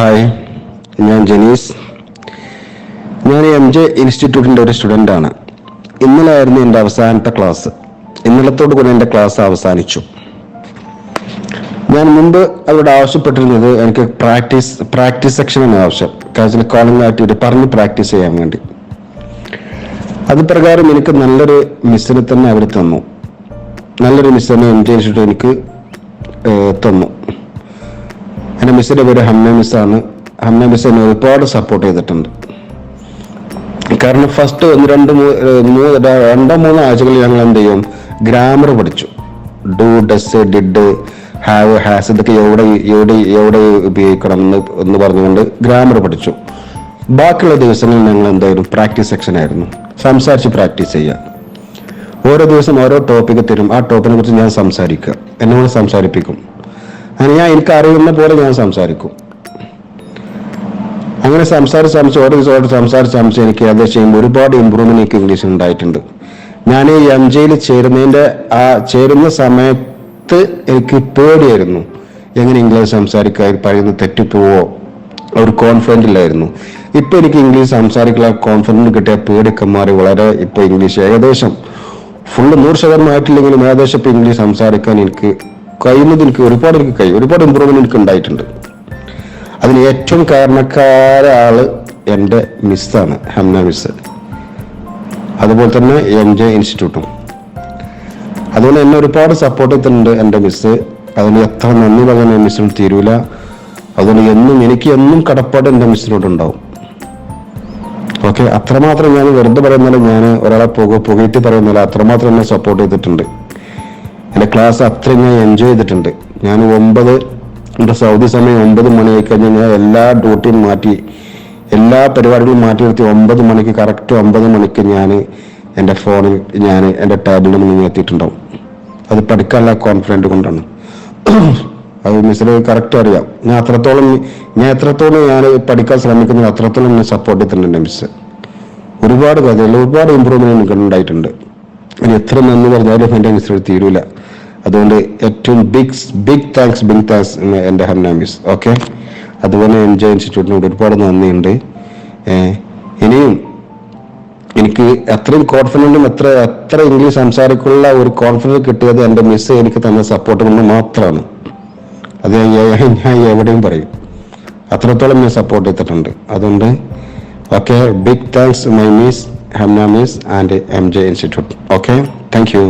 Hi ഞാൻ ജനീസ്. ഞാൻ M J ഇൻസ്റ്റിറ്റ്യൂട്ടിന്റെ ഒരു സ്റ്റുഡന്റ് ആണ് ഇന്നലെ ആയിരുന്നു എന്റെ അവസാനത്തെ ക്ലാസ്. ഇന്നലത്തോട് കൂടി എന്റെ ക്ലാസ് അവസാനിച്ചു. ഞാൻ മുമ്പ് അവരോട് ആവശ്യപ്പെട്ടിരുന്നത് എനിക്ക് പ്രാക്ടീസ് പ്രാക്ടീസ് സെക്ഷൻ എന്ന ആവശ്യം കാരണം കോളിംഗ് ആയിട്ട് പറഞ്ഞ് പ്രാക്ടീസ് ചെയ്യാൻ വേണ്ടി. അത് പ്രകാരം എനിക്ക് നല്ലൊരു മിസ്സിനെ തന്നെ അവർ തന്നു. നല്ലൊരു മിസ്സിനെ എം ജെ ഇൻസ്റ്റിറ്റ്യൂട്ട് എനിക്ക് തന്നു. എന്റെ മിസ്സിന്റെ പേര് ഹമ്മ മിസ്സാണ് ഹമ്മ മിസ് എന്നെ ഒരുപാട് സപ്പോർട്ട് ചെയ്തിട്ടുണ്ട്. കാരണം ഫസ്റ്റ് ഒന്ന് രണ്ട് മൂന്ന് രണ്ടോ മൂന്നോ ആഴ്ചകളിൽ ഞങ്ങൾ എന്ത് ചെയ്യും? ഗ്രാമർ പഠിച്ചു do does did have has ഇതൊക്കെ എവിടെ എവിടെ എവിടെ ഉപയോഗിക്കണം എന്ന് എന്ന് പറഞ്ഞുകൊണ്ട് ഗ്രാമർ പഠിച്ചു ബാക്കിയുള്ള ദിവസങ്ങളിൽ ഞങ്ങൾ എന്തായാലും പ്രാക്ടീസ് സെക്ഷൻ ആയിരുന്നു. സംസാരിച്ച് പ്രാക്ടീസ് ചെയ്യുക ഓരോ ദിവസം ഓരോ ടോപ്പിക്ക് തരും. ആ ടോപ്പിനെ കുറിച്ച് ഞാൻ സംസാരിക്കുക. എന്നോട് സംസാരിപ്പിക്കും. ഞാൻ എനിക്ക് അറിയുന്ന പോലെ ഞാൻ സംസാരിക്കും. അങ്ങനെ സംസാരിച്ച് സംസാരിച്ച് ഓരോ ദിവസം ഓരോ സംസാരിച്ച് സംസാരിച്ച് എനിക്ക് ചെയ്യുമ്പോൾ ഒരുപാട് ഇമ്പ്രൂവ്മെന്റ് എനിക്ക് ഇംഗ്ലീഷിൽ ഉണ്ടായിട്ടുണ്ട്. ഞാൻ ഈ എം ജെയിൽ ചേരുന്നതിന്റെ ആ ചേരുന്ന സമയത്ത് എനിക്ക് പേടിയായിരുന്നു. എങ്ങനെ ഇംഗ്ലീഷ് സംസാരിക്കാൻ പറയുന്നത് തെറ്റിപ്പോവോ? ഒരു കോൺഫിഡന്റ് ഇല്ലായിരുന്നു. ഇപ്പം എനിക്ക് ഇംഗ്ലീഷ് സംസാരിക്കാൻ കോൺഫിഡന്റ് കിട്ടിയ പേടിയൊക്കെ മാറി വളരെ ഇപ്പോൾ ഇംഗ്ലീഷ് ഏകദേശം ഫുള്ള് നൂറ് ശതമാനമായിട്ടില്ലെങ്കിലും ഏകദേശം ഇപ്പം ഇംഗ്ലീഷ് സംസാരിക്കാൻ എനിക്ക് കഴിയുന്നത് എനിക്ക് ഒരുപാട് എനിക്ക് കഴിയും ഒരുപാട് ഇമ്പ്രൂവ്മെന്റ് എനിക്ക് ഉണ്ടായിട്ടുണ്ട്. അതിന് ഏറ്റവും കാരണക്കാര ആൾ എന്റെ മിസ്സാണ് ഹംന മിസ് അതുപോലെ തന്നെ എം ജെ ഇൻസ്റ്റിറ്റ്യൂട്ടും അതുപോലെ എന്നെ ഒരുപാട് സപ്പോർട്ട് ചെയ്തിട്ടുണ്ട് എന്റെ മിസ് അതിന് എത്ര നന്ദി പറയാൻ മിസ്സിനോട് തീരൂല. അതുകൊണ്ട് എന്നും എനിക്ക് എന്നും കടപ്പാട് എന്റെ മിസ്സിനോട് ഉണ്ടാവും. ഓക്കെ അത്രമാത്രം ഞാൻ വെറുതെ പറയുന്നില്ല ഞാൻ ഒരാളെ പുക പുകയറ്റി പറയുന്നില്ല അത്രമാത്രം എന്നെ സപ്പോർട്ട് ചെയ്തിട്ടുണ്ട്. എന്റെ ക്ലാസ് അത്രയും ഞാൻ എൻജോയ് ചെയ്തിട്ടുണ്ട്. ഞാൻ ഒമ്പത് എന്റെ സൗദി സമയം ഒമ്പത് മണിയായി കഴിഞ്ഞാൽ ഞാൻ എല്ലാ ഡ്യൂട്ടിയും മാറ്റി എല്ലാ പരിപാടികളും മാറ്റി നിർത്തി ഒമ്പത് മണിക്ക് കറക്റ്റ് ഒമ്പത് മണിക്ക് ഞാൻ എന്റെ ഫോണിൽ ഞാൻ എന്റെ ടാബിളിൽ മുന്നിൽ എത്തിയിട്ടുണ്ടാവും. അത് പഠിക്കാനുള്ള കോൺഫിഡന്റ് കൊണ്ടാണ്. അത് മിസ്സിന് കറക്റ്റ് അറിയാം. ഞാൻ അത്രത്തോളം ഞാൻ എത്രത്തോളം ഞാൻ പഠിക്കാൻ ശ്രമിക്കുന്നത് അത്രത്തോളം എന്നെ സപ്പോർട്ട് ചെയ്തിട്ടുണ്ട് മിസ് ഒരുപാട് കാര്യങ്ങൾ ഒരുപാട് ഇമ്പ്രൂവ്മെന്റ് എനിക്ക് ഉണ്ടായിട്ടുണ്ട് ഇനി എത്ര നന്ദി പറഞ്ഞാലും എന്റെ മിസ്സിനോട് തീരൂല. അതുകൊണ്ട് ഏറ്റവും big big thanks big thanks എന്റെ ഹർനാമിസ് മിസ് ഓക്കെ അതുപോലെ എൻജോയ് ഇൻസ്റ്റിറ്റ്യൂട്ടിനോട് ഒരുപാട് നന്ദിയുണ്ട്. ഇനിയും എനിക്ക് അത്രയും കോൺഫിഡന്റും എത്ര എത്ര ഇംഗ്ലീഷ് സംസാരിക്കുള്ള ഒരു കോൺഫിഡൻസ് കിട്ടിയത് എന്റെ മിസ് എനിക്ക് തന്ന സപ്പോർട്ട് കൊണ്ട് മാത്രമാണ്. അത് ഞാൻ എവിടെയും പറയും. അത്രത്തോളം ഞാൻ സപ്പോർട്ട് ചെയ്തിട്ടുണ്ട്. അതുകൊണ്ട് okay big thanks my miss Hamna miss and M J institute okay thank you